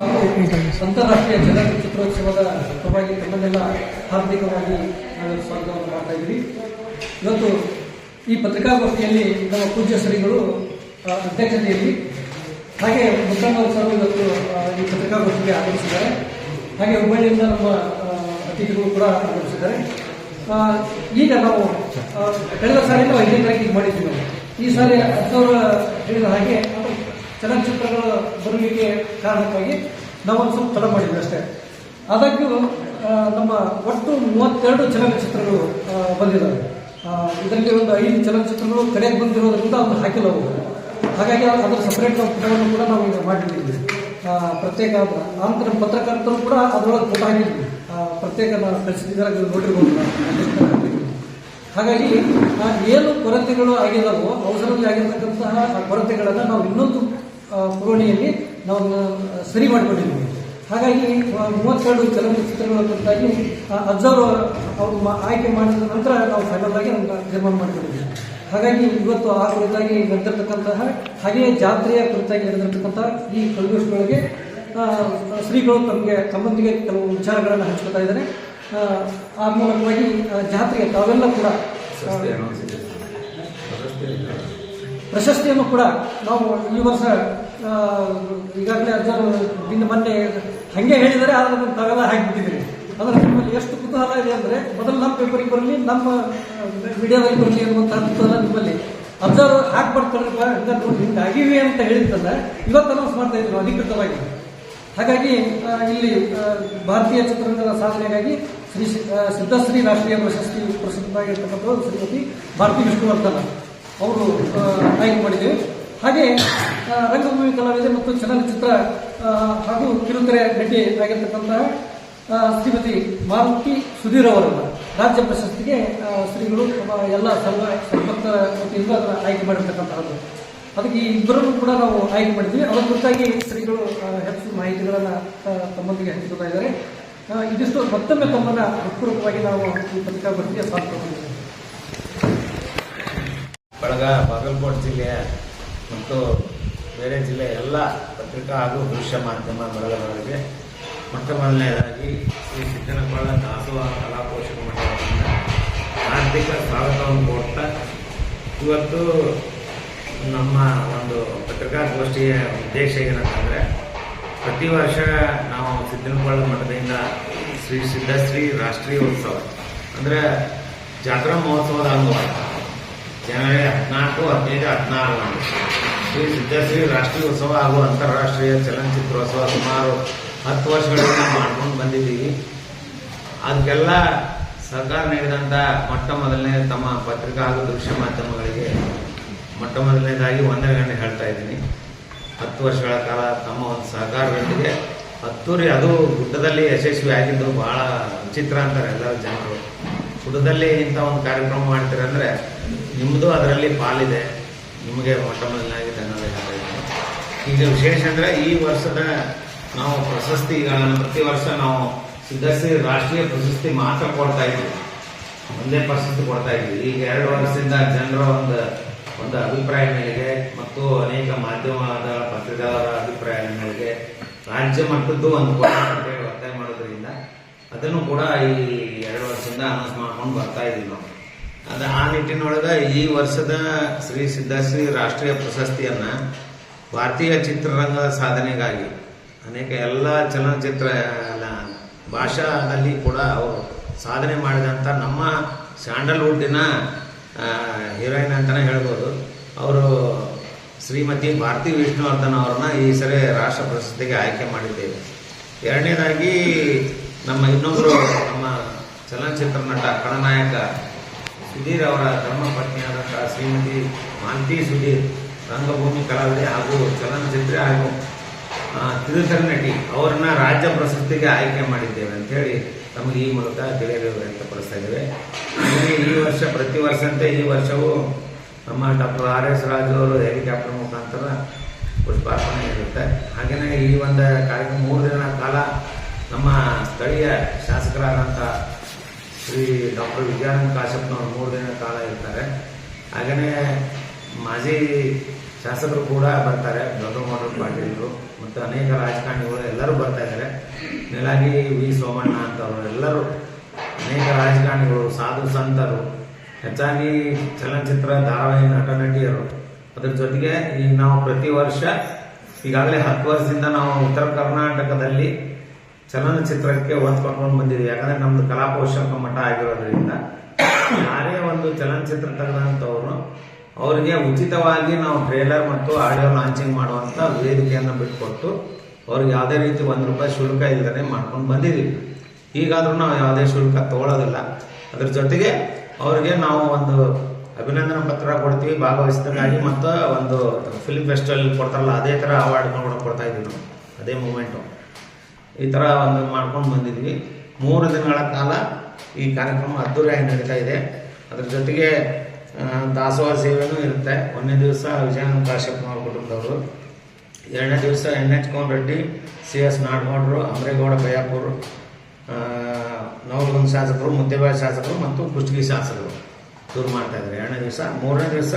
ಅಂತಾರಾಷ್ಟ್ರೀಯ ಚಲನಚಿತ್ರೋತ್ಸವದ ಚಿತ್ರೋತ್ಸವದ ತಮ್ಮನ್ನೆಲ್ಲ ಹಾರ್ದಿಕವಾಗಿ ನಾವು ಸ್ವಾಗತವನ್ನು ಮಾಡ್ತಾ ಇದ್ದೀವಿ ಇವತ್ತು ಈ ಪತ್ರಿಕಾಗೋಷ್ಠಿಯಲ್ಲಿ ನಮ್ಮ ಪೂಜ್ಯ ಶ್ರೀಗಳು ಅಧ್ಯಕ್ಷತೆಯಲ್ಲಿ ಹಾಗೆ ಮುಖಂಡರು ಸರ್ ಇವತ್ತು ಈ ಪತ್ರಿಕಾಗೋಷ್ಠಿಗೆ ಆಗಮಿಸಿದ್ದಾರೆ. ಹಾಗೆ ಹುಬ್ಬಳ್ಳಿಯಿಂದ ನಮ್ಮ ಅತಿಥಿಗಳು ಕೂಡ ಆಗಮಿಸಿದ್ದಾರೆ. ಈಗ ನಾವು ಕಳೆದ ಸಾರಿ ಐದನೇ ತಾರೀಕಿಗೆ ಮಾಡಿದ್ದೀವಿ ಈ ಸಾರಿ ಹತ್ತವರ ಹೇಳಿದ ಹಾಗೆ ಚಲನಚಿತ್ರಗಳ ಬರಲಿಕ್ಕೆ ಕಾರಣಕ್ಕಾಗಿ ನಾವೊಂದು ಸ್ವಲ್ಪ ತಡ ಮಾಡಿದ್ವಿ ಅಷ್ಟೇ. ಆದಾಗ್ಯೂ ನಮ್ಮ ಒಟ್ಟು ಮೂವತ್ತೆರಡು ಚಲನಚಿತ್ರಗಳು ಬಂದಿದ್ದಾವೆ. ಇದರಲ್ಲಿ ಒಂದು ಐದು ಚಲನಚಿತ್ರಗಳು ಕಡೆಗೆ ಬಂದಿರೋದ್ರಿಂದ ಒಂದು ಹಾಕಿಲ್ಲ ಹಾಗಾಗಿ ಅದರ ಸಪರೇಟ್ ಪುಟವನ್ನು ಕೂಡ ನಾವು ಈಗ ಮಾಡಿದ್ದೀವಿ. ಪ್ರತ್ಯೇಕ ಆನಂತರ ಪತ್ರಕರ್ತರು ಕೂಡ ಅದರೊಳಗೆ ಪುಟ ಹಾಕಿದ್ವಿ. ಪ್ರತ್ಯೇಕ ನಾವು ನೋಡಿರ್ಬೋದು. ಹಾಗಾಗಿ ಏನು ಕೊರತೆಗಳು ಆಗಿದಾವೋ, ಅವಸರದಲ್ಲಿ ಆಗಿರ್ತಕ್ಕಂತಹ ಕೊರತೆಗಳನ್ನು ನಾವು ಇನ್ನೊಂದು ಆ, ಪುರವಣಿಯಲ್ಲಿ ನಾವು ಸರಿ ಮಾಡಿಕೊಂಡಿದ್ದೀವಿ. ಹಾಗಾಗಿ ಮೂವತ್ತೆರಡು ಚಲನಚಿತ್ರಗಳ ಕುರಿತಾಗಿ ಅಬ್ಸರ್ವ್ ಅವರು ಆಯ್ಕೆ ಮಾಡಿದ ನಂತರ ನಾವು ಫೈನಲ್ ಆಗಿ ನಮ್ಮ ನಿರ್ಮಾಣ ಮಾಡಿಕೊಂಡಿದ್ದೀವಿ. ಹಾಗಾಗಿ ಇವತ್ತು ಆ ಕುರಿತಾಗಿ ನಡೆದಿರ್ತಕ್ಕಂತಹ ಹಾಗೆಯೇ ಜಾತ್ರೆಯ ಕುರಿತಾಗಿ ನಡೆದಿರ್ತಕ್ಕಂತಹ ಈ ಕಲ್ಗೋಷ್ಠಿಗಳಿಗೆ ಶ್ರೀಗಳು ತಮಗೆ ತಮ್ಮೊಂದಿಗೆ ಕೆಲವು ವಿಚಾರಗಳನ್ನು ಹಂಚ್ಕೊತಾ ಇದ್ದಾರೆ. ಆ, ಮೂಲಕವಾಗಿ ಜಾತ್ರೆಗೆ ತಾವೆಲ್ಲ ಕೂಡ ಪ್ರಶಸ್ತಿಯನ್ನು ಕೂಡ ನಾವು ಈ ವರ್ಷ ಈಗಾಗಲೇ ಅಜ್ಜರು ನಿನ್ನ ಮೊನ್ನೆ ಹಂಗೆ ಹೇಳಿದರೆ ಆದರೆ ತಾವೆಲ್ಲ ಹಾಕಿಬಿಟ್ಟಿದ್ದೀರಿ. ಅಂದ್ರೆ ನಿಮ್ಮಲ್ಲಿ ಎಷ್ಟು ಕುತೂಹಲ ಇದೆ ಅಂದರೆ, ಮೊದಲು ನಮ್ಮ ಪೇಪರಿಗೆ ಬರಲಿ, ನಮ್ಮ ಮೀಡಿಯಾದಲ್ಲಿ ಬರಲಿ ಅನ್ನುವಂಥ ಕುತೂಹಲ ನಿಮ್ಮಲ್ಲಿ ಅಬ್ಸರ್ವ್ ಹಾಕ್ಬಾರ್ದು ಹಿಂಗೆ ಹಿಂಗೆ ಆಗಿವೆ ಅಂತ ಹೇಳಿದ್ದಲ್ಲ, ಇವತ್ತು ಅನೌನ್ಸ್ ಮಾಡ್ತಾ ಇದ್ರು ಅಧಿಕೃತವಾಗಿ. ಹಾಗಾಗಿ ಇಲ್ಲಿ ಭಾರತೀಯ ಚಿತ್ರರಂಗದ ಸಾಧನೆಗಾಗಿ ಶ್ರೀ ಸಿದ್ಧಶ್ರೀ ರಾಷ್ಟ್ರೀಯ ಪ್ರಶಸ್ತಿ ಪ್ರಸಿದ್ಧವಾಗಿರ್ತಕ್ಕಂಥವ್ರು ಶ್ರೀಮತಿ ಭಾರತಿ ವಿಷ್ಣುವರ್ಧನ. ಅವರು ಆಯ್ಕೆ ಮಾಡಿದ್ದೇವೆ ಹಾಗೆ ರಂಗಭೂಮಿ ಕಲಾವಿದೆ ಮತ್ತು ಚಲನಚಿತ್ರ ಹಾಗೂ ಕಿರುತೆರೆ ನಟಿ ಆಗಿರ್ತಕ್ಕಂತಹ ಶ್ರೀಮತಿ ಮಾರುತಿ ಸುಧೀರ್ ಅವರನ್ನು ರಾಜ್ಯ ಪ್ರಶಸ್ತಿಗೆ ಶ್ರೀಗಳು ಎಲ್ಲ ಸರ್ವ ಸಂಪತ್ತ ವತಿಯಿಂದ ಆಯ್ಕೆ ಮಾಡಿರ್ತಕ್ಕಂತಹದ್ದು ಅದಕ್ಕೆ ಈ ಇಬ್ಬರನ್ನು ಕೂಡ ನಾವು ಆಯ್ಕೆ ಮಾಡಿದ್ವಿ. ಅದರ ಕುರಿತಾಗಿ ಶ್ರೀಗಳು ಹೆಚ್ಚು ಮಾಹಿತಿಗಳನ್ನು ತಮ್ಮೊಂದಿಗೆ ಹಂಚಿಕೊಳ್ತಾ ಇದ್ದಾರೆ. ಇದಿಷ್ಟು ಮತ್ತೊಮ್ಮೆ ತಮ್ಮನ್ನು ಹೃತ್ಪೂರ್ವಕವಾಗಿ ನಾವು ಈ ಪತ್ರಿಕಾಗೋಷ್ಠಿಗೆ ಕೊಟ್ಟಿದ್ದೇವೆ ಬಳಗ, ಬಾಗಲಕೋಟೆ ಜಿಲ್ಲೆಯ ಮತ್ತು ಬೇರೆ ಜಿಲ್ಲೆಯ ಎಲ್ಲ ಪತ್ರಿಕಾ ಹಾಗೂ ದೃಶ್ಯ ಮಾಧ್ಯಮ ಬಳಗದವರಿಗೆ ಮೊಟ್ಟ ಮೊದಲನೇದಾಗಿ ಶ್ರೀ ಸಿದ್ದನಕೊಳ್ಳ ದಾಸುವ ಕಲಾಪೋಷಕ ಮಂಡಳದಿಂದ ಆರ್ಥಿಕ ಸ್ವಾಗತವನ್ನು ಕೊಡ್ತಾ ಇವತ್ತು ನಮ್ಮ ಒಂದು ಪತ್ರಿಕಾಗೋಷ್ಠಿಯ ಉದ್ದೇಶ ಏನಂತಂದರೆ, ಪ್ರತಿ ವರ್ಷ ನಾವು ಸಿದ್ದನಕೊಳ್ಳ ಮಠದಿಂದ ಶ್ರೀ ಸಿದ್ಧಶ್ರೀ ರಾಷ್ಟ್ರೀಯ ಉತ್ಸವ ಅಂದರೆ ಜಾತ್ರಾ ಮಹೋತ್ಸವದ ಅಂಗವಾಗಿ. ಜನವರಿ ಹದಿನಾಲ್ಕು ಹದಿನೈದು ಹದಿನಾರು ಶ್ರೀ ಸಿದ್ಧಶ್ರೀ ರಾಷ್ಟ್ರೀಯ ಉತ್ಸವ ಹಾಗೂ ಅಂತಾರಾಷ್ಟ್ರೀಯ ಚಲನಚಿತ್ರೋತ್ಸವ ಸುಮಾರು ಹತ್ತು ವರ್ಷಗಳಿಂದ ಮಾಡ್ಕೊಂಡು ಬಂದಿದ್ದೀವಿ ಅದಕ್ಕೆಲ್ಲ ಸರ್ಕಾರ ನೀಡಿದಂಥ ಮೊಟ್ಟ ಮೊದಲನೇ ತಮ್ಮ ಪತ್ರಿಕಾ ಹಾಗೂ ದೃಶ್ಯ ಮಾಧ್ಯಮಗಳಿಗೆ ಮೊಟ್ಟ ಮೊದಲನೇದಾಗಿ ಒಂದನೇ ಗಂಟೆ ಹೇಳ್ತಾ ಇದ್ದೀನಿ ಹತ್ತು ವರ್ಷಗಳ ಕಾಲ ತಮ್ಮ ಒಂದು ಸಹಕಾರದೊಂದಿಗೆ ಹತ್ತೂರಿ ಅದು ಗುಡ್ಡದಲ್ಲಿ ಯಶಸ್ವಿ ಆಗಿದ್ದು ಭಾಳ ವಿಚಿತ್ರ ಅಂತಾರೆ ಎಲ್ಲರೂ ಜನರು ಗುಡ್ಡದಲ್ಲಿ ಇಂಥ ಒಂದು ಕಾರ್ಯಕ್ರಮ ಮಾಡ್ತೀರಂದ್ರೆ ನಿಮ್ಮದು ಅದರಲ್ಲಿ ಪಾಲಿದೆ, ನಿಮಗೆ ಮೊಟ್ಟ ಮೊದಲಾಗಿದೆ ಹೇಳ್ತಾ ಈಗ ವಿಶೇಷ ಅಂದರೆ ಈ ವರ್ಷದ ನಾವು ಪ್ರಶಸ್ತಿಗಳನ್ನು ಪ್ರತಿ ವರ್ಷ ನಾವು ಸಿದ್ಧಿ ರಾಷ್ಟ್ರೀಯ ಪ್ರಶಸ್ತಿ ಮಾತ್ರ ಕೊಡ್ತಾ ಇದ್ವಿ ಒಂದೇ ಪ್ರಶಸ್ತಿ ಕೊಡ್ತಾ ಇದ್ವಿ ಈಗ ಎರಡು ವರ್ಷದಿಂದ ಜನರ ಒಂದು ಒಂದು ಅಭಿಪ್ರಾಯ ಮೇಲೆ ಮತ್ತು ಅನೇಕ ಮಾಧ್ಯಮದ ಪತ್ರಿಕೆಗಳ ಅಭಿಪ್ರಾಯ ಮೇಲೆ ರಾಜ್ಯ ಮಟ್ಟದ್ದು ಒಂದು ಮಾಡೋದ್ರಿಂದ ಅದನ್ನು ಕೂಡ ಈ ಎರಡು ವರ್ಷದಿಂದ ಅನೌನ್ಸ್ ಮಾಡ್ಕೊಂಡು ಬರ್ತಾ ಇದೀವಿ ನಾವು. ಅದು ಆ ನಿಟ್ಟಿನೊಳಗೆ ಈ ವರ್ಷದ ಶ್ರೀ ಸಿದ್ಧಶ್ರೀ ರಾಷ್ಟ್ರೀಯ ಪ್ರಶಸ್ತಿಯನ್ನ ಭಾರತೀಯ ಚಿತ್ರರಂಗದ ಸಾಧನೆಗಾಗಿ ಅನೇಕ ಎಲ್ಲ ಚಲನಚಿತ್ರ ಭಾಷಾದಲ್ಲಿ ಕೂಡ ಅವರು ಸಾಧನೆ ಮಾಡಿದಂಥ ನಮ್ಮ ಸ್ಯಾಂಡಲ್ವುಡ್ಡಿನ ಹೀರೋಯಿನ್ ಅಂತಲೇ ಹೇಳ್ಬೋದು. ಅವರು ಶ್ರೀಮತಿ ಭಾರತಿ ವಿಷ್ಣುವರ್ಧನ್ ಅವ್ರನ್ನ ಈ ಸರಿ ರಾಷ್ಟ್ರ ಪ್ರಶಸ್ತಿಗೆ ಆಯ್ಕೆ ಮಾಡಿದ್ದೇವೆ. ಎರಡನೇದಾಗಿ ನಮ್ಮ ಇನ್ನೊಬ್ಬರು ನಮ್ಮ ಚಲನಚಿತ್ರ ನಟ, ಖಳನಾಯಕ ಸುಧೀರ್ ಅವರ ಧರ್ಮಪತ್ನಿಯಾದಂತಹ ಶ್ರೀಮತಿ ಮಾಂತಿ ಸುಧೀರ್, ರಂಗಭೂಮಿ ಕಲಾವಿದೆ ಹಾಗೂ ಚಲನಚಿತ್ರ ಹಾಗೂ ತಿರುಕರ ನಟಿ ಅವರನ್ನ ರಾಜ್ಯ ಪ್ರಶಸ್ತಿಗೆ ಆಯ್ಕೆ ಮಾಡಿದ್ದೇವೆ ಹೇಳಿ ತಮಗೆ ಈ ಮೂಲಕ ತಿಳಿಯಲು ವ್ಯಕ್ತಪಡಿಸ್ತಾ ಇದ್ದೇವೆ. ಈ ವರ್ಷ ಪ್ರತಿ ವರ್ಷಂತೆ ಈ ವರ್ಷವೂ ನಮ್ಮ ಡಾಕ್ಟರ್ ಆರ್ ಎಸ್ ರಾಜು ಅವರು ಹೆಲಿಕಾಪ್ಟರ್ ಮುಖಾಂತರ ಪುಷ್ಪಾರ್ಪಣೆ ಇರುತ್ತೆ. ಹಾಗೆಯೇ ಈ ಒಂದು ಕಾರ್ಯಕ್ರಮ ಮೂರು ದಿನಗಳ ಕಾಲ ನಮ್ಮ ಸ್ಥಳೀಯ ಶಾಸಕರಾದಂಥ ಶ್ರೀ ಡಾಕ್ಟರ್ ವಿಜಯಾನಂದ ಕಾಶ್ಯಪ್ನವರು ಮೂರು ದಿನ ಕಾಲ ಇರ್ತಾರೆ. ಹಾಗೆಯೇ ಮಾಜಿ ಶಾಸಕರು ಕೂಡ ಬರ್ತಾರೆ, ದೊಡ್ಡ ಪಾಟೀಲರು, ಮತ್ತು ಅನೇಕ ರಾಜಕಾರಣಿಗಳು ಎಲ್ಲರೂ ಬರ್ತಾ ಇದ್ದಾರೆ. ವಿ ಸೋಮಣ್ಣ ಅಂತವರು ಎಲ್ಲರೂ ಅನೇಕ ರಾಜಕಾರಣಿಗಳು, ಸಾಧು ಸಂತರು, ಹೆಚ್ಚಾಗಿ ಚಲನಚಿತ್ರ ಧಾರಾವಾಹಿ ನಟ ನಟಿಯರು. ಅದರ ಜೊತೆಗೆ ಈಗ ನಾವು ಪ್ರತಿ ವರ್ಷ ಈಗಾಗಲೇ ಹತ್ತು ವರ್ಷದಿಂದ ನಾವು ಉತ್ತರ ಕರ್ನಾಟಕದಲ್ಲಿ ಚಲನಚಿತ್ರಕ್ಕೆ ಒಂದು ಕೊಟ್ಕೊಂಡು ಬಂದಿದೆ. ಯಾಕಂದ್ರೆ ನಮ್ದು ಕಲಾ ಪೋಷಕ ಮಠ ಆಗಿರೋದ್ರಿಂದ ಯಾರೇ ಒಂದು ಚಲನಚಿತ್ರ ತೆಗೆದಂಥವ್ರು, ಅವರಿಗೆ ಉಚಿತವಾಗಿ ನಾವು ಟ್ರೇಲರ್ ಮತ್ತು ಆಡಿಯೋ ಲಾಂಚಿಂಗ್ ಮಾಡುವಂಥ ವೇದಿಕೆಯನ್ನು ಬಿಟ್ಕೊಟ್ಟು ಅವ್ರಿಗೆ ಯಾವುದೇ ರೀತಿ ಒಂದು ರೂಪಾಯಿ ಶುಲ್ಕ ಇಲ್ಲದೆ ಮಾಡ್ಕೊಂಡು ಬಂದಿದ್ದೀವಿ. ಈಗಾದರೂ ನಾವು ಯಾವುದೇ ಶುಲ್ಕ ತಗೊಳ್ಳೋದಿಲ್ಲ ಅದ್ರ ಜೊತೆಗೆ ಅವ್ರಿಗೆ ನಾವು ಒಂದು ಅಭಿನಂದನಾ ಪತ್ರ ಕೊಡ್ತೀವಿ. ಭಾಗವಹಿಸಿದಾಗಿ ಮತ್ತು ಒಂದು ಫಿಲ್ಮ್ ಫೆಸ್ಟಿವಲ್ ಕೊಡ್ತಾರಲ್ಲ, ಅದೇ ಥರ ಅವಾರ್ಡ್ ಕೂಡ ಕೊಡ್ತಾ ಇದ್ದೀವಿ ಅದೇ ಮೂಮೆಂಟು ಈ ಥರ ಒಂದು ಮಾಡ್ಕೊಂಡು ಬಂದಿದ್ವಿ. ಮೂರು ದಿನಗಳ ಕಾಲ ಈ ಕಾರ್ಯಕ್ರಮ ಅದ್ದೂರಿಯಾಗಿ ನಡೀತಾ ಇದೆ. ಅದ್ರ ಜೊತೆಗೆ ದಾಸೋಹ ಸೇವೆಯೂ ಇರುತ್ತೆ. ಒಂದನೇ ದಿವಸ ವಿಜಯಾನಂದ ಕಾಶ್ಯಪ್ನವ್ರ ಕುಟುಂಬದವರು. ಎರಡನೇ ದಿವಸ N H Kona Reddy C S ನಾಡಗೌಡರು Amaregowda Bayyapur Navalgund ಶಾಸಕರು, ಮುದ್ದೇಬಾಯಿ ಶಾಸಕರು ಮತ್ತು ಕುಷ್ಟಗಿ ಶಾಸಕರು ದೂರು ಮಾಡ್ತಾ ಇದ್ದಾರೆ. ಎರಡನೇ ದಿವಸ, ಮೂರನೇ ದಿವಸ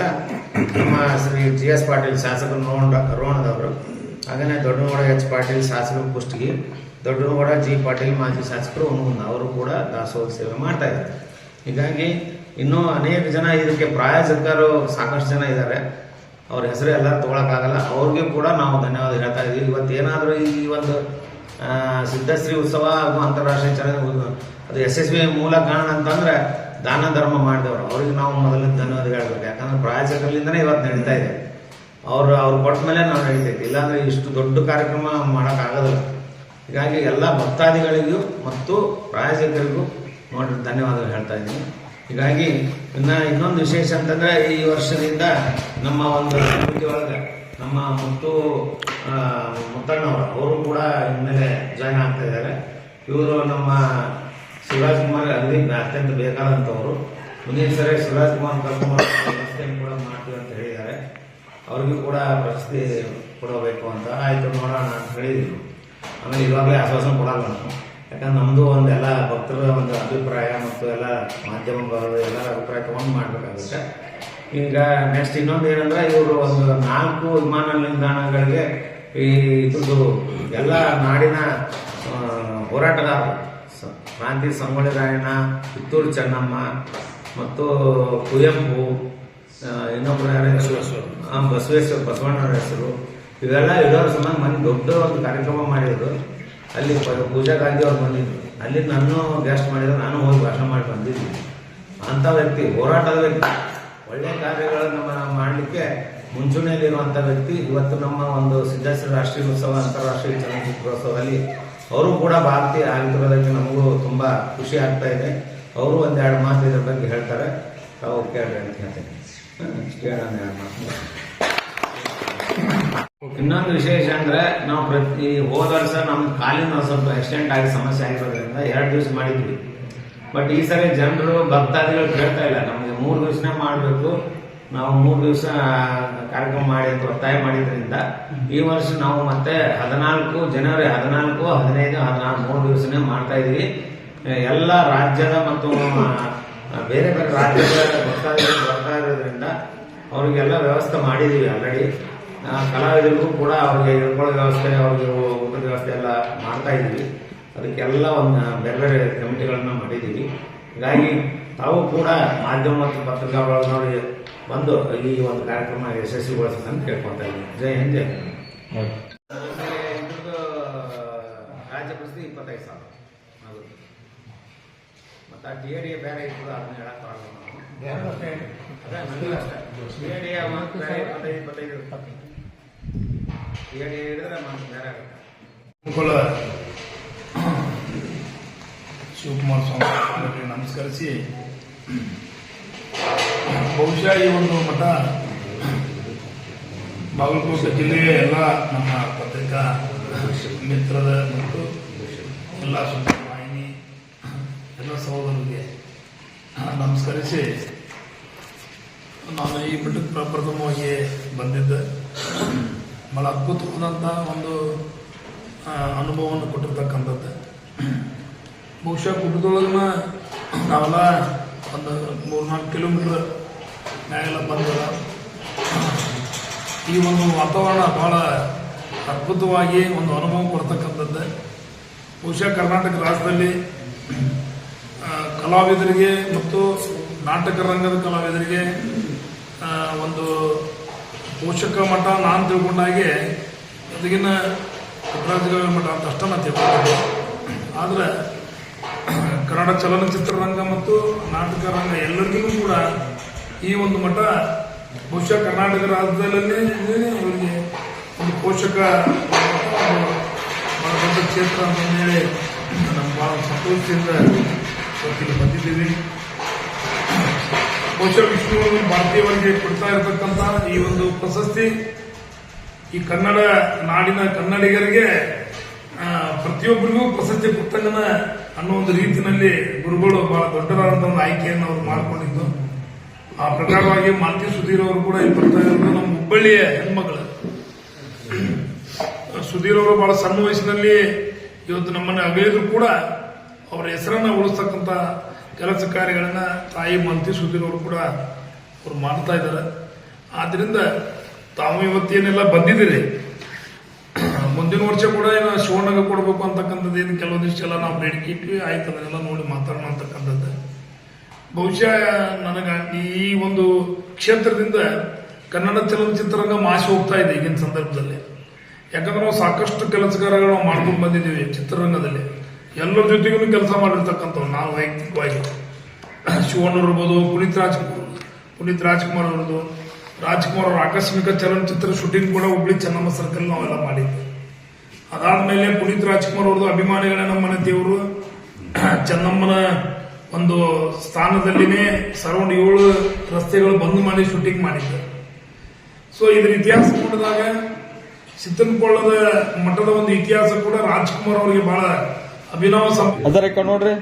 ನಮ್ಮ ಶ್ರೀ ಜಿ ಎಸ್ ಪಾಟೀಲ್ ಶಾಸಕರು ರೋಣ ರೋಣದವರು ಹಾಗೆಯೇ ದೊಡ್ಡನಗೌಡ ಎಚ್ ಪಾಟೀಲ್ ಶಾಸಕರು ಕುಷ್ಟಗಿ. ದೊಡ್ಡನಗೌಡ, ಜಿ. ಪಾಟೀಲ್, ಮಾಜಿ ಶಾಸಕರು ಅವರು ಕೂಡ ದಾಸೋಹ ಸೇವೆ ಮಾಡ್ತಾ ಇದ್ದಾರೆ. ಹೀಗಾಗಿ ಇನ್ನೂ ಅನೇಕ ಜನ ಇದಕ್ಕೆ ಪ್ರಾಯೋಜಕರು ಸಾಕಷ್ಟು ಜನ ಇದ್ದಾರೆ. ಅವ್ರ ಹೆಸರು ಎಲ್ಲ ತೊಗೊಳಕ್ಕಾಗಲ್ಲ. ಅವ್ರಿಗೆ ಕೂಡ ನಾವು ಧನ್ಯವಾದ ಹೇಳ್ತಾ ಇದ್ದೀವಿ. ಇವತ್ತು ಏನಾದರೂ ಈ ಒಂದು ಸಿದ್ಧಶ್ರೀ ಉತ್ಸವ ಹಾಗೂ ಅಂತಾರಾಷ್ಟ್ರೀಯ ಚಲನ ಅದು ಯಶಸ್ವಿ ಮೂಲ ಕಾರಣ ಅಂತಂದ್ರೆ ದಾನ ಧರ್ಮ ಮಾಡಿದವರು. ಅವ್ರಿಗೆ ನಾವು ಮೊದಲು ಧನ್ಯವಾದ ಹೇಳ್ಬೇಕು. ಯಾಕಂದ್ರೆ ಪ್ರಾಯೋಜಕರಿಂದನೇ ಇವತ್ತು ನಡೀತಾ ಇದೆ. ಅವರು, ಅವ್ರು ಕೊಟ್ಟ ಮೇಲೆ ನಾವು ನಡೀತೈತಿ ಇಲ್ಲಾಂದರೆ ಇಷ್ಟು ದೊಡ್ಡ ಕಾರ್ಯಕ್ರಮ ಮಾಡೋಕ್ಕಾಗೋದಿಲ್ಲ. ಹೀಗಾಗಿ ಎಲ್ಲ ಭಕ್ತಾದಿಗಳಿಗೂ ಮತ್ತು ಪ್ರಾಯೋಜಕರಿಗೂ ನೋಡಿ ಧನ್ಯವಾದಗಳು ಹೇಳ್ತಾ ಇದ್ದೀನಿ. ಹೀಗಾಗಿ ಇನ್ನು ಇನ್ನೊಂದು ವಿಶೇಷ ಅಂತಂದರೆ ಈ ವರ್ಷದಿಂದ ನಮ್ಮ ಒಂದು ಸಮಿತಿ ಒಳಗೆ ನಮ್ಮ ಮುತ್ತು ಮುತ್ತಣ್ಣವರು, ಅವರು ಕೂಡ ಇನ್ಮೇಲೆ ಜಾಯ್ನ್ ಆಗ್ತಾ ಇದ್ದಾರೆ. ಇವರು ನಮ್ಮ ಶಿವರಾಜ್ ಕುಮಾರ್ ಅಲ್ಲಿ ಅತ್ಯಂತ ಬೇಕಾದಂಥವರು. ಮುಂದಿನ ಸರಿ ಶಿವರಾಜ್ ಕುಮಾರ್ ಕರ್ಕೊಂಡು ವ್ಯವಸ್ಥೆಯನ್ನು ಕೂಡ ಮಾಡ್ತೀವಿ ಅಂತ ಹೇಳಿದ್ದಾರೆ. ಅವ್ರಿಗೂ ಕೂಡ ಪ್ರಶಸ್ತಿ ಕೊಡಬೇಕು ಅಂತ. ಆಯಿತು, ನೋಡೋಣ ಅಂತ ಹೇಳಿದ್ರು ಆಮೇಲೆ ಇವಾಗಲೇ ಆಶ್ವಾಸನೆ ಕೊಡಲ್ಲ. ನಾನು ಯಾಕಂದ್ರೆ ನಮ್ಮದು ಒಂದೆಲ್ಲ ಭಕ್ತರ ಒಂದು ಅಭಿಪ್ರಾಯ ಮತ್ತು ಎಲ್ಲ ಮಾಧ್ಯಮ ಎಲ್ಲರ ಅಭಿಪ್ರಾಯ ತೊಗೊಂಡು ಮಾಡಬೇಕಾಗುತ್ತೆ. ಈಗ ನೆಕ್ಸ್ಟ್ ಇನ್ನೊಂದು ಏನಂದ್ರೆ ಇವರು ಒಂದು ನಾಲ್ಕು ವಿಮಾನ ನಿಲ್ದಾಣಗಳಿಗೆ ಈ ಇದ್ರದ್ದು ಎಲ್ಲ ನಾಡಿನ ಹೋರಾಟಗಾರ ಹೋರಾಟಗಾರರು. ಕ್ರಾಂತಿ ಸಂಗೊಳ್ಳಿ ರಾಯಣ್ಣ ಕಿತ್ತೂರು ಚೆನ್ನಮ್ಮ ಮತ್ತು ಕುವೆಂಪು ಇನ್ನೊಬ್ಬರು ಯಾರು ಬಸವೇಶ್ವರ. ಬಸವಣ್ಣವ್ರ ಹೆಸರು. ಇವೆಲ್ಲ ಇರೋ ಸಂಬಂಧ ಮನೆ ದೊಡ್ಡ ಒಂದು ಕಾರ್ಯಕ್ರಮ ಮಾಡಿದ್ರು ಅಲ್ಲಿ ಪೂಜಾ ಗಾಂಧಿ ಅವ್ರು ಬಂದಿದ್ರು. ಅಲ್ಲಿ ನಾನು ಗೆಸ್ಟ್ ಮಾಡಿದ್ರು ನಾನು ಹೋಗಿ ಭಾಷಣ ಮಾಡಿ ಬಂದಿದ್ವಿ ಅಂಥ ವ್ಯಕ್ತಿ, ಹೋರಾಟದ ವ್ಯಕ್ತಿ. ಒಳ್ಳೆಯ ಕಾರ್ಯಗಳನ್ನು ಮಾಡಲಿಕ್ಕೆ ಮುಂಚೂಣಿಯಲ್ಲಿರುವಂಥ ವ್ಯಕ್ತಿ, ಇವತ್ತು ನಮ್ಮ ಒಂದು ಸಿದ್ಧೇಶ್ವರ ರಾಷ್ಟ್ರೀಯ ಉತ್ಸವ, ಅಂತಾರಾಷ್ಟ್ರೀಯ ಚಲನಚಿತ್ರೋತ್ಸವದಲ್ಲಿ ಅವರು ಕೂಡ ಭಾರತೀಯ ಆಗಿರೋದಕ್ಕೆ ನಮಗೂ ತುಂಬ ಖುಷಿ ಆಗ್ತಾ ಇದೆ. ಅವರು ಒಂದೆರಡು ಮಾತು ಇದ್ರ ಬಗ್ಗೆ ಹೇಳ್ತಾರೆ. ತಾವು ಕೇಳ್ರಿ ಅಂತ ಹೇಳ್ತೀನಿ. ಕೇಳೋಣ ಎರಡು ಮಾತು ಇನ್ನೊಂದು ವಿಶೇಷ ಅಂದ್ರೆ ನಾವು ಪ್ರತಿ ಹೋದ ವರ್ಷ ನಮ್ಮ ಕಾಲಿನ ಸ್ವಲ್ಪ ಆಕ್ಸಿಡೆಂಟ್ ಆಗಿ ಸಮಸ್ಯೆ ಆಗಿರೋದ್ರಿಂದ ಎರಡು ದಿವಸ ಮಾಡಿದ್ವಿ. ಬಟ್ ಈ ಸರಿ ಜನರು ಭಕ್ತಾದಿಗಳು ಕೇಳ್ತಾ ಇಲ್ಲ. ನಮಗೆ ಮೂರು ದಿವಸನೇ ಮಾಡಬೇಕು. ನಾವು ಮೂರು ದಿವಸ ಕಾರ್ಯಕ್ರಮ ಮಾಡಿ ಅಂತ ಒತ್ತಾಯ ಮಾಡಿದ್ರಿಂದ ಈ ವರ್ಷ ನಾವು ಮತ್ತೆ ಹದಿನಾಲ್ಕು, ಜನವರಿ ಹದಿನಾಲ್ಕು, ಹದಿನೈದು, ಹದಿನಾರು, ಮೂರು ದಿವಸನೇ ಮಾಡ್ತಾ ಇದೀವಿ. ಎಲ್ಲ ರಾಜ್ಯದ ಮತ್ತು ಬೇರೆ ಬೇರೆ ರಾಜ್ಯದ ಭಕ್ತಾದಿಗಳು ಬರ್ತಾ ಇರೋದ್ರಿಂದ ಅವರಿಗೆಲ್ಲ ವ್ಯವಸ್ಥೆ ಮಾಡಿದೀವಿ ಆಲ್ರೆಡಿ ಕಲಾವಿದರಿಗೂ ಕೂಡ ಅವ್ರಿಗೆ ಇಳ್ಕೊಳ್ಳೋ ವ್ಯವಸ್ಥೆ ಅವ್ರಿಗೆ ಊಟದ ವ್ಯವಸ್ಥೆ ಎಲ್ಲ ಮಾಡ್ತಾ ಇದ್ದೀವಿ. ಅದಕ್ಕೆಲ್ಲ ಒಂದು ಬೇರೆ ಬೇರೆ ಕಮಿಟಿಗಳನ್ನ ಮಾಡಿದ್ದೀವಿ. ಹೀಗಾಗಿ ತಾವು ಕೂಡ ಮಾಧ್ಯಮ ಮತ್ತು ಪತ್ರಿಕಾ ಒಳಗಡೆ ಬಂದು ಈ ಒಂದು ಕಾರ್ಯಕ್ರಮ ಯಶಸ್ವಿಗೊಳಿಸಬೇಕಂತ ಕೇಳ್ಕೊತಾ ಇದ್ದೀನಿ. ಜೈ ಹಿಂದ್ ಜೈ ರಾಜ್ಯ ಪ್ರಶಸ್ತಿ ಇಪ್ಪತ್ತೈದು ಸಾವಿರ. ಹೌದು. ಮತ್ತು ಆ ಟಿ ಎ ಡಿ ಬೇರೆ ಇರ್ತದೆ ಅದನ್ನ ಹೇಳಕ್ ಬರಲ್ಲ ನಾವು. ಅದೇ ನನಗೂ ಅಷ್ಟೇ. ಡಿ ಎ ಡಿ ಇಪ್ಪತ್ತೈದು ಇಪ್ಪತ್ತೈದು. ಇರುತ್ತೆ ಹೇಳಿದ್ರೆ ಶಿವಕುಮಾರ ಸ್ವಾಮಿ ನಮಸ್ಕರಿಸಿ. ಬಹುಶಃ ಈ ಒಂದು ಮಠ ಬಾಗಲಕೋಟೆ ಜಿಲ್ಲೆಯ ಎಲ್ಲ ನಮ್ಮ ಪತ್ರಿಕಾ ಮಿತ್ರದ ಮತ್ತು ಎಲ್ಲ ವಾಹಿನಿ, ಎಲ್ಲ ಸಹೋದರರಿಗೆ ನಮಸ್ಕರಿಸಿ. ನಾನು ಈ ಮಠಕ್ಕೆ ಪ್ರಪ್ರಥಮವಾಗಿ ಬಂದಿದ್ದೆ. ಬಹಳ ಅದ್ಭುತವಾದಂಥ ಒಂದು ಅನುಭವವನ್ನು ಕೊಟ್ಟಿರ್ತಕ್ಕಂಥದ್ದು. ಬಹುಶಃ ಗುಡ್ಡದೊಳಗಿನ ನಾವೆಲ್ಲ ಒಂದು ಮೂರ್ನಾಲ್ಕು ಕಿಲೋಮೀಟ್ರ್ ಮ್ಯಾಗೆಲ್ಲ ಬಂದದ ಈ ಒಂದು ವಾತಾವರಣ ಬಹಳ ಅದ್ಭುತವಾಗಿ ಒಂದು ಅನುಭವ ಕೊಡ್ತಕ್ಕಂಥದ್ದು. ಬಹುಶಃ ಕರ್ನಾಟಕ ರಾಜ್ಯದಲ್ಲಿ ಕಲಾವಿದರಿಗೆ ಮತ್ತು ನಾಟಕ ರಂಗದ ಕಲಾವಿದರಿಗೆ ಒಂದು ಪೋಷಕ ಮಠ ನಾನು ತಿಳ್ಕೊಂಡಾಗೆ ಅದಕ್ಕಿನ್ನ ಪುಟ್ಟರಾಜಗವಿ ಮಠ ಅಂತ ಅಷ್ಟ ನಾನು ತಿಳ್ಕೊಂಡಿದ್ದೆ. ಆದ್ರೆ ಕನ್ನಡ ಚಲನಚಿತ್ರರಂಗ ಮತ್ತು ನಾಟಕ ರಂಗ ಎಲ್ಲರಿಗೂ ಕೂಡ ಈ ಒಂದು ಮಠ ಬಹುಶಃ ಕರ್ನಾಟಕ ರಾಜ್ಯದಲ್ಲೇ ಇವರಿಗೆ ಒಂದು ಪೋಷಕ ದೊಡ್ಡ ಕ್ಷೇತ್ರ ಅಂತ ಹೇಳಿ ನಮ್ಮ ಬಹಳ ಸಂತೋಷದಿಂದ ಬಂದಿದ್ದೀವಿ. ಬಹುಶಃ ವಿಷ್ಣುವನ್ನು ಭಾರತೀಯವರಿಗೆ ಕೊಡ್ತಾ ಇರತಕ್ಕಂತ ಈ ಒಂದು ಪ್ರಶಸ್ತಿ ಈ ಕನ್ನಡ ನಾಡಿನ ಕನ್ನಡಿಗರಿಗೆ ಪ್ರತಿಯೊಬ್ಬರಿಗೂ ಪ್ರಶಸ್ತಿ ಪುಸ್ತಕನ ಅನ್ನೋ ಒಂದು ರೀತಿಯಲ್ಲಿ ಗುರುಗಳು ಬಹಳ ದೊಡ್ಡದಾದಂತಹ ಒಂದು ಆಯ್ಕೆಯನ್ನು ಅವರು ಮಾಡಿಕೊಂಡಿದ್ದು. ಆ ಪ್ರಕಾರವಾಗಿ ಮಾತಿ ಸುಧೀರ್ ಅವರು ಕೂಡ ಇಲ್ಲಿ ಬರ್ತಾ ಇರೋದು ನಮ್ಮ ಹುಬ್ಬಳ್ಳಿಯ ಹೆಣ್ಮಗಳು. ಸುಧೀರ್ ಅವರು ಬಹಳ ಸಣ್ಣ ವಯಸ್ಸಿನಲ್ಲಿ ಇವತ್ತು ನಮ್ಮನ್ನು ಅಗಲಿದ್ರು ಕೂಡ ಅವರ ಹೆಸರನ್ನ ಉಳಿಸ್ತಕ್ಕಂಥ ಕೆಲಸ ಕಾರ್ಯಗಳನ್ನ ತಾಯಿ ಮಂತಿ ಸುದ್ದಿನವರು ಕೂಡ ಅವರು ಮಾಡ್ತಾ ಇದ್ದಾರೆ. ಆದ್ರಿಂದ ತಾವು ಇವತ್ತೇನೆಲ್ಲ ಬಂದಿದ್ದೀರಿ? ಮುಂದಿನ ವರ್ಷ ಕೂಡ ಏನು ಶಿವಣ್ಣಗೆ ಕೊಡಬೇಕು ಅಂತಕ್ಕಂಥದ್ದು ಏನು ಕೆಲವೊಂದಿಷ್ಟೆಲ್ಲ ನಾವು ಬೇಡಿಕೆ ಇಟ್ವಿ. ಆಯ್ತು, ಅದನ್ನೆಲ್ಲ ನೋಡಿ ಮಾತಾಡೋಣ ಅಂತಕ್ಕಂಥದ್ದು. ಬಹುಶಃ ನನಗೆ ಈ ಒಂದು ಕ್ಷೇತ್ರದಿಂದ ಕನ್ನಡ ಚಲನಚಿತ್ರರಂಗ ಮಾಸಿ ಹೋಗ್ತಾ ಇದೆ ಈಗಿನ ಸಂದರ್ಭದಲ್ಲಿ. ಯಾಕಂದ್ರೆ ನಾವು ಸಾಕಷ್ಟು ಕೆಲಸಗಾರಗಳು ಮಾಡ್ಕೊಂಡು ಬಂದಿದ್ದೀವಿ ಚಿತ್ರರಂಗದಲ್ಲಿ. ಎಲ್ಲರ ಜೊತೆಗೂ ಕೆಲಸ ಮಾಡಿರ್ತಕ್ಕಂಥವ್ರು ನಾವು ವೈಯಕ್ತಿಕವಾಗಿ. ಇರ್ಬೋದು, ಪುನೀತ್ ರಾಜ್ಕುಮಾರ್ ಪುನೀತ್ ರಾಜ್ಕುಮಾರ್ ಅವ್ರದ್ದು, ರಾಜ್ಕುಮಾರ್ ಅವರ ಆಕಸ್ಮಿಕ ಚಲನಚಿತ್ರ ಶೂಟಿಂಗ್ ಕೂಡ ಹುಬ್ಳಿ ಚೆನ್ನಮ್ಮ ಸರ್ಕಲ್ ನಾವೆಲ್ಲ ಮಾಡಿದ್ವಿ. ಅದಾದ್ಮೇಲೆ ಪುನೀತ್ ರಾಜ್ಕುಮಾರ್ ಅವ್ರದ್ದು ಅಭಿಮಾನಿಗಳ ನಮ್ಮನೆ ದೇವರು. ಚೆನ್ನಮ್ಮನ ಒಂದು ಸ್ಥಾನದಲ್ಲಿನೇ ಸರೌಂಡ್ ಏಳು ರಸ್ತೆಗಳು ಬಂದ್ ಮಾಡಿ ಶೂಟಿಂಗ್ ಮಾಡಿದ್ದೆ ಸೊ ಇದ್ರ ಇತಿಹಾಸ ನೋಡಿದಾಗ ಸಿದ್ದನಕೊಳ್ಳದ ಮಠದ ಒಂದು ಇತಿಹಾಸ ಕೂಡ ರಾಜ್ಕುಮಾರ್ ಅವರಿಗೆ ಬಹಳ ಅಭಿನವ ಅದರ ನೋಡ್ರಿ.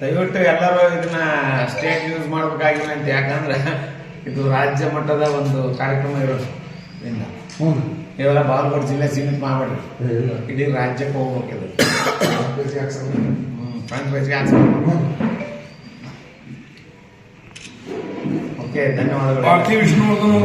ದಯವಿಟ್ಟು ಎಲ್ಲರೂ ಇದನ್ನ ಸ್ಟೇಟ್ ಯೂಸ್ ಮಾಡ್ಬೇಕಾಗಿಲ್ಲ ಅಂತ ಯಾಕಂದ್ರೆ ಇದು ರಾಜ್ಯ ಮಟ್ಟದ ಒಂದು ಕಾರ್ಯಕ್ರಮ ಇರೋದು ಇವೆಲ್ಲ ಬಾಲ್ಕೋಟ್ ಜಿಲ್ಲೆ ಸೀಮಿತ ಮಾಡ್ಬೇಡ್ರಿ. ಇಡೀ ರಾಜ್ಯಕ್ಕೆ ಹೋಗ್ಬೇಕು ಇದು. ಓಕೆ ಧನ್ಯವಾದಗಳು. ವಿಷ್ಣುವರ್ಧನ್